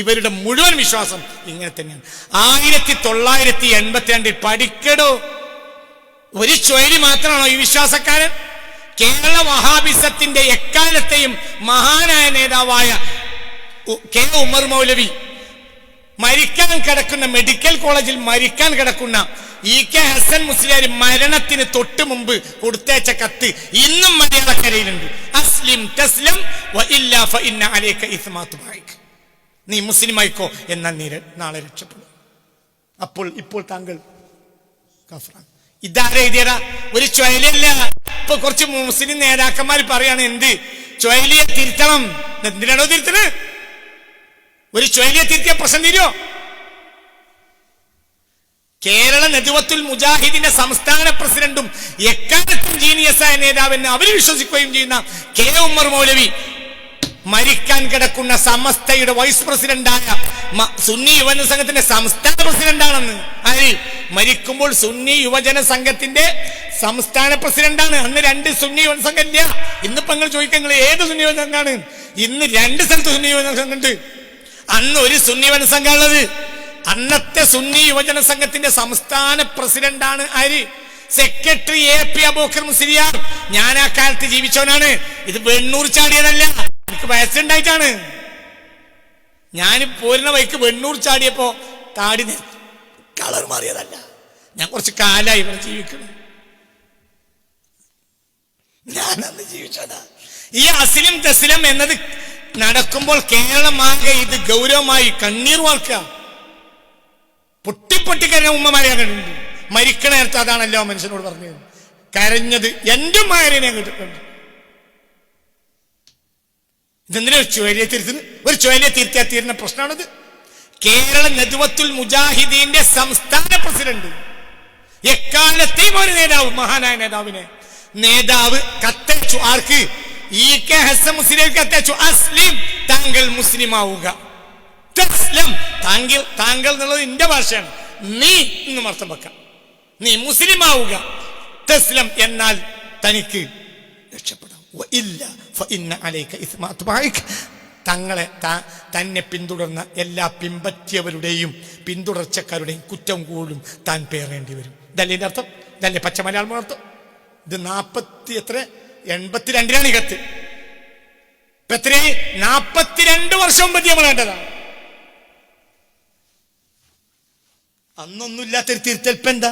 ഇവരുടെ മുഴുവൻ വിശ്വാസം ഇങ്ങനെ തന്നെയാണ്. ആയിരത്തി തൊള്ളായിരത്തി എൺപത്തി രണ്ടിൽ പഠിക്കടോ. ഒരു ചൊയലി മാത്രമാണോ ഈ വിശ്വാസക്കാരൻ? കേരള വഹാബിസത്തിന്റെ എക്കാലത്തെയും മഹാനായ നേതാവായ കെ ഉമർ മൗലവി മരിക്കാൻ കിടക്കുന്ന മെഡിക്കൽ കോളേജിൽ മരിക്കാൻ കിടക്കുന്ന ഇ കെ ഹസൻ മുസ്ലിയാർ മരണത്തിന് തൊട്ട് മുമ്പ് കൊടുത്തയച്ച കത്ത് ഇന്നും മലയാളക്കരയിലുണ്ട്. അസ്ലിം തസ്ലം വ ഇന്ന അലൈക ഇസ്മാത്തു. നീ മുസ്ലിമായിക്കോ എന്നാൽ നീ നാളെ രക്ഷപ്പെടും. അപ്പോൾ ഇപ്പോൾ താങ്കൾ കാഫറാണ്. ഇതാരെ എഴുതിയടാ ഒരു ചൊയലല്ല ഇപ്പൊ കുറച്ച് മുസ്ലിം നേതാക്കന്മാർ പറയാണ് എന്ത്? ചൊയലിയെ തിരുത്തണം. എന്തിനാണോ തിരുത്തണ്? ഒരു ചൊയലിയെ തിരുത്തിയ പ്രശ്നം തീരുമോ കേരള നെതുവത്തുൽ മുജാഹിദിന്റെ സംസ്ഥാന പ്രസിഡന്റും എക്കാലത്തും ജീനിയസായ നേതാവെന്ന് അവർ വിശ്വസിക്കുകയും ചെയ്യുന്ന കെ ഉമ്മർ മൗലവി മരിക്കാൻ കിടക്കുന്ന സമസ്തയുടെ വൈസ് പ്രസിഡന്റായ സുന്നി യുവജന സംഘത്തിന്റെ സംസ്ഥാന പ്രസിഡന്റാണെന്ന്. ആര്? മരിക്കുമ്പോൾ സുന്നി യുവജന സംഘത്തിന്റെ സംസ്ഥാന പ്രസിഡന്റാണ്. അന്ന് രണ്ട് സുന്നി യുവജന സംഘം ഇല്ല. ഇന്നിപ്പോ നിങ്ങൾ ചോദിക്കുക നിങ്ങൾ ഏത് സുന്നി യുവജന സംഘമാണ് ഇന്ന് രണ്ട് സ്ഥലത്ത് സുന്നി യുവജന സംഘം ഉണ്ട്. അന്ന് ഒരു സുന്നി യുവജന സംഘം ഉള്ളത്. അന്നത്തെ സുന്നി യുവജന സംഘത്തിന്റെ സംസ്ഥാന പ്രസിഡന്റാണ് ആര്? Secretary A P Abookkar Musliyar. ഞാൻ ആ കാലത്ത് ജീവിച്ചവനാണ്. ഇത് വെണ്ണൂർ ചാടിയതല്ല. എനിക്ക് വയസ്സുണ്ടായിട്ടാണ്. ഞാൻ പോരുന്ന വഴിക്ക് വെണ്ണൂർ ചാടിയപ്പോ താടി കളർ മാറിയതല്ല. ഞാൻ കുറച്ച് കാലായി ഇവിടെ ജീവിക്കണം. ഞാൻ അന്ന് ജീവിച്ചതാ. ഈ അസിലും തസിലും എന്നത് നടക്കുമ്പോൾ കേരളമാകെ ഇത് ഗൗരവമായി കണ്ണീർ വാർക്കുക. പൊട്ടിപ്പൊട്ടി കരഞ്ഞ ഉമ്മമാരെ കണ്ടിട്ടുണ്ട് മരിക്കണ നേരത്തെ അതാണല്ലോ മനുഷ്യനോട് പറഞ്ഞത്. കരഞ്ഞത് എന്റെ മാരനെ കേട്ടിട്ടുണ്ട് ഇതെന്തിനാ ഒരു ചുവലിയെ തിരുത്തുന്നത് ഒരു ചുവലിയെ തിരുത്തിയാൽ തീരുന്ന പ്രശ്നമാണത് കേരള നെതുവത്തുൽ മുജാഹിദീന്റെ സംസ്ഥാന പ്രസിഡന്റ്. എക്കാലത്തെയും ഒരു നേതാവ് മഹാനായ നേതാവിനെ. നേതാവ് കത്തയച്ചു ആർക്ക്? ഈ കെ ഹസൻ മുസ്ലിം കത്തയച്ചു അസ്ലിം. താങ്കൾ മുസ്ലിം ആവുക താങ്കൾ താങ്കൾ എന്നുള്ളത് എന്റെ ഭാഷയാണ്. നീ എന്ന് അർത്ഥം വെക്കാം. നീ മുസ്ലിം ആവുക തസ്ലം എന്നാൽ തനിക്ക് രക്ഷപ്പെടാം. ഇല്ല. ഇന്ന അലൈക ഇസ്മാത്ത് ബായിക്. തങ്ങളെ തന്നെ പിന്തുടർന്ന എല്ലാ പിമ്പറ്റിയവരുടെയും പിന്തുടർച്ചക്കാരുടെയും കുറ്റം കൂടും താൻ പേറേണ്ടി വരും. ഇതല്ലേ ഇതിന്റെ അർത്ഥം ഇതല്ലേ പച്ച മലയാളം അർത്ഥം ഇത് നാപ്പത്തി എത്ര എൺപത്തിരണ്ടിനാണ് ഈ കത്ത്. ഇപ്പൊ എത്ര നാൽപ്പത്തിരണ്ട് വർഷം മുമ്പ് നമ്മൾ കണ്ടതാണ് അന്നൊന്നുമില്ലാത്തൊരു തിരുത്തൽപ്പ് എന്താ?